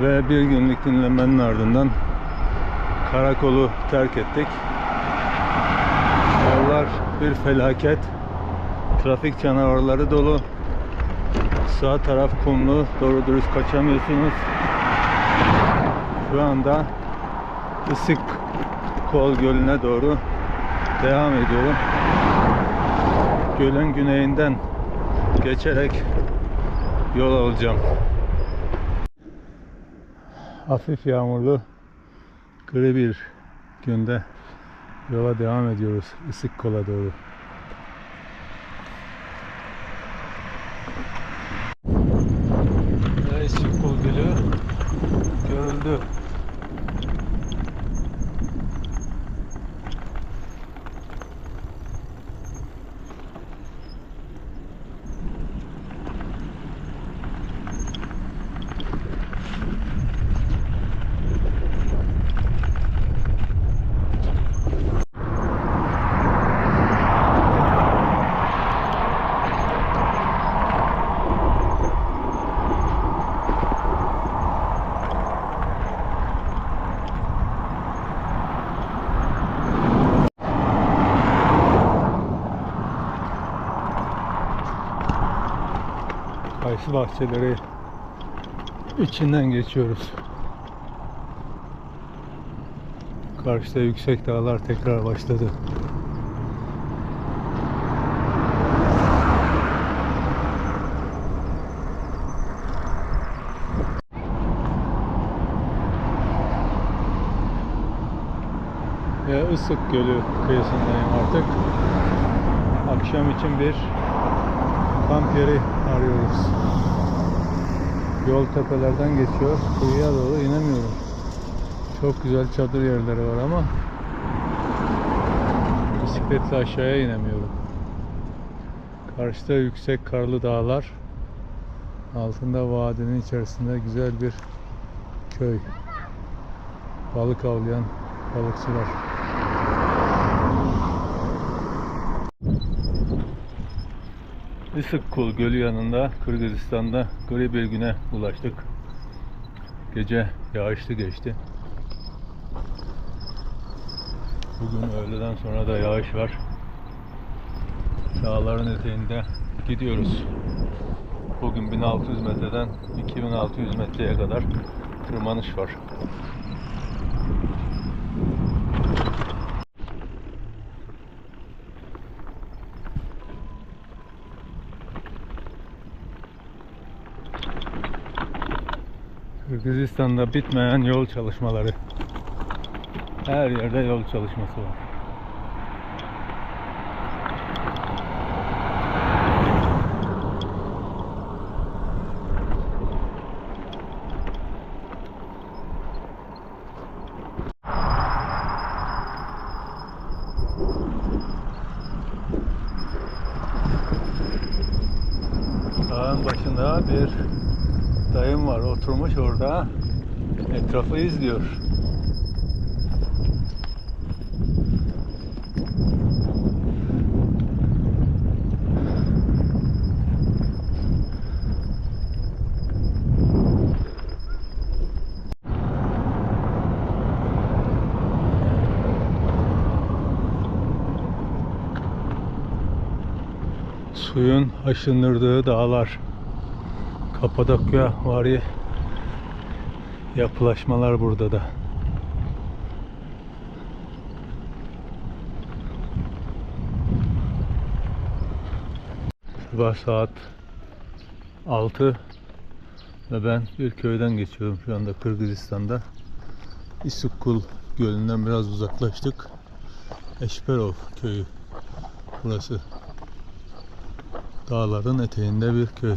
Ve bir günlük dinlenmenin ardından karakolu terk ettik. Yollar bir felaket. Trafik canavarları dolu. Sağ taraf kumlu. Doğru dürüst kaçamıyorsunuz. Şu anda Isık Kol Gölü'ne doğru devam ediyorum. Gölün güneyinden geçerek yol alacağım. Hafif yağmurlu gri bir günde yola devam ediyoruz Isık Kol'a doğru. Isık Kol Gölü görüldü. Kayısı bahçeleri içinden geçiyoruz. Karşıda yüksek dağlar tekrar başladı. Isık Gölü kıyısındayım artık. Akşam için bir kamp yeri arıyoruz. Yol tepelerden geçiyor. Kıyıya doğru inemiyorum. Çok güzel çadır yerleri var ama bisikletle aşağıya inemiyorum. Karşıda yüksek karlı dağlar. Altında vadinin içerisinde güzel bir köy. Balık avlayan balıkçılar. Isıkkul Gölü yanında Kırgızistan'da gri bir güne ulaştık. Gece yağışlı geçti. Bugün öğleden sonra da yağış var. Dağların eteğinde gidiyoruz. Bugün 1600 metreden 2600 metreye kadar tırmanış var. Kırgızistan'da bitmeyen yol çalışmaları. Her yerde yol çalışması var. Dağın başında bir dayım var oturmuş orada etrafı izliyor. Suyun aşındırdığı dağlar. Kapadokya vari yapılaşmalar burada da. Sabah saat 6 ve ben bir köyden geçiyorum şu anda Kırgızistan'da. İsukkul Gölü'nden biraz uzaklaştık. Eşperov köyü burası. Dağların eteğinde bir köy.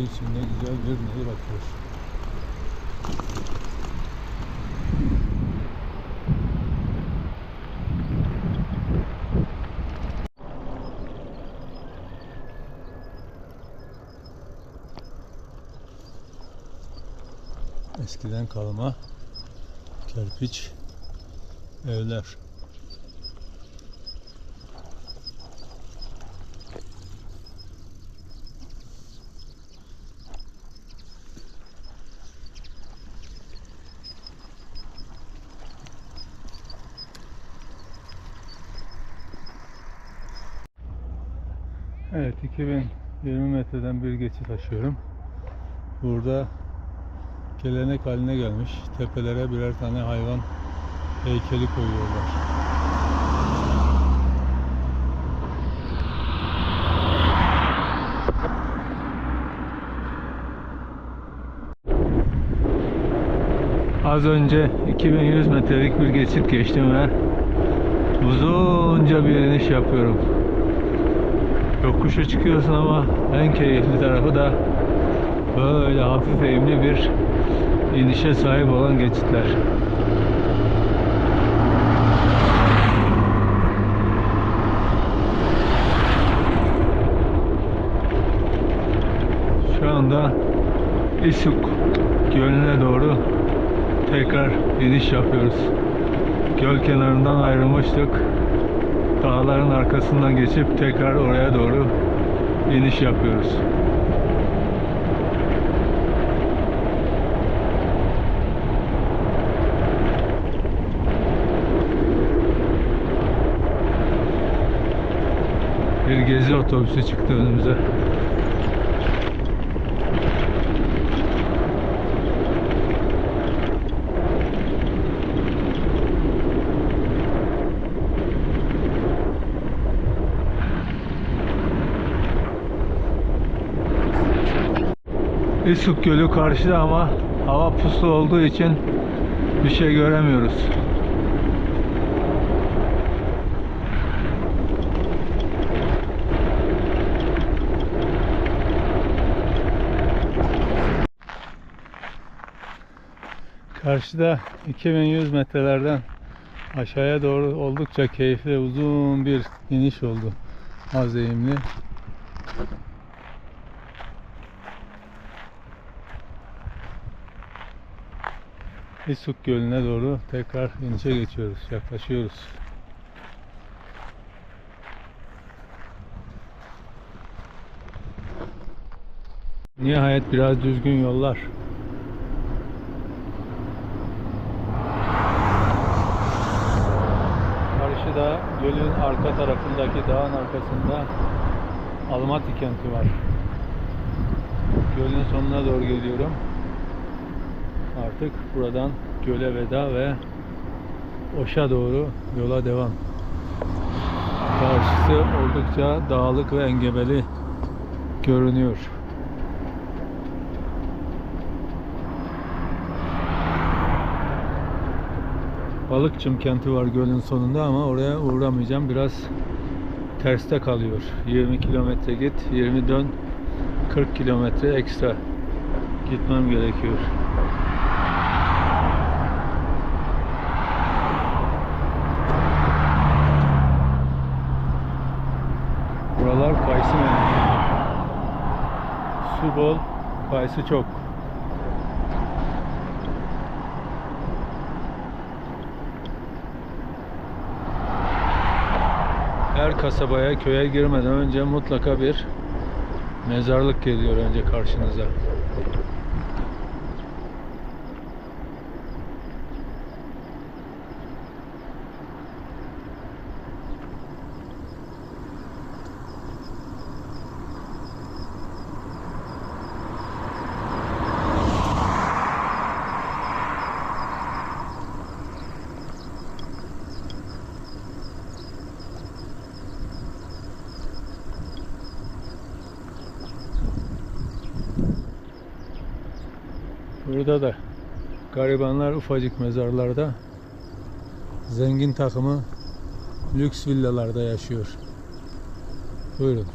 içinde güzel bir nehir akıyor. Eskiden kalma kerpiç evler. Evet 2020 metreden bir geçit açıyorum. Burada gelenek haline gelmiş. Tepelere birer tane hayvan heykeli koyuyorlar. Az önce 2100 metrelik bir geçit geçtim ve uzunca bir iniş yapıyorum. Yokuşa çıkıyorsun ama en keyifli tarafı da böyle hafif eğimli bir inişe sahip olan geçitler. Şu anda İsuk Gölü'ne doğru tekrar iniş yapıyoruz. Göl kenarından ayrılmıştık. Dağların arkasından geçip tekrar oraya doğru iniş yapıyoruz. Bir gezi otobüsü çıktı önümüze. İsuk Gölü karşıda ama hava puslu olduğu için bir şey göremiyoruz. Karşıda 2100 metrelerden aşağıya doğru oldukça keyifli uzun bir iniş oldu. Az eğimli. İsuk Gölü'ne doğru tekrar inişe geçiyoruz, yaklaşıyoruz. Nihayet biraz düzgün yollar. Karşıda gölün arka tarafındaki dağın arkasında Almaty kenti var. Gölün sonuna doğru geliyorum. Artık buradan göle veda ve Oş'a doğru yola devam. Karşısı oldukça dağlık ve engebeli görünüyor. Balıkçım kenti var gölün sonunda ama oraya uğramayacağım. Biraz terste kalıyor. 20 kilometre git, 20 dön. 40 kilometre ekstra gitmem gerekiyor. Buralar kayısı memleketi. Su bol, kayısı çok. Her kasabaya, köye girmeden önce mutlaka bir mezarlık geliyor önce karşınıza. Burada da garibanlar ufacık mezarlarda zengin takımı lüks villalarda yaşıyor. Buyurun.